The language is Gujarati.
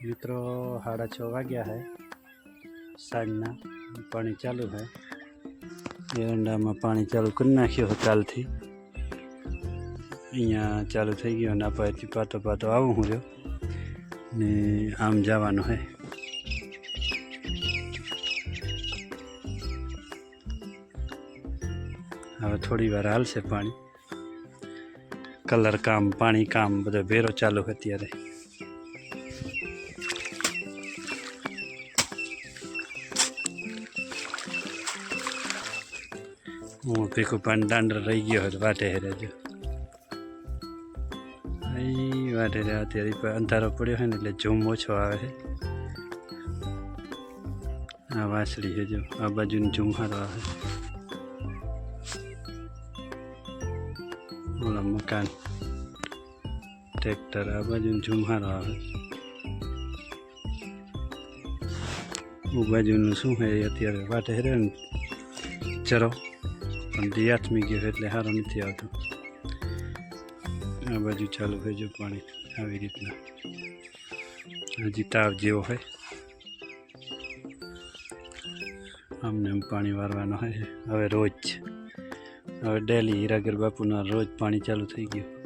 મિત્રો સાડા છ વાગ્યા હે સાંજના પાણી ચાલુ હે એરંડામાં પાણી ચાલુ કરી નાખ્યો હોય કાલથી અહીંયા ચાલુ થઈ ગયો ને આપણે પાતો પાતો આવું હું રહ્યો ને આમ જવાનું હે હવે થોડી વાર હાલશે પાણી કલર કામ પાણી કામ બધો ભેરો ચાલુ છે અત્યારે હું ભીખું પાણી દાંડર રહી ગયો હતો, વાટે હેરે અહીં વાટે રે અત્યારે અંધારો પડ્યો હોય ને એટલે જૂમ ઓછો આવે છે. આ વાસળી છે આ બાજુનું સારો આવે ઓલા મકાન, ટ્રેક્ટર, આ બાજુનું સારો આવે હું બાજુનું શું છે અત્યારે વાટે હેરે ચરો. પણ દિયાથમી ગયો એટલે સારો નથી આવતો આ બાજુ ચાલુ હોય જો પાણી આવી રીતના હજી તાવ જેવો હોય આમને એમ પાણી વારવાનું હોય હવે રોજ હવે ડેલી હીરાગર બાપુના રોજ પાણી ચાલુ થઈ ગયું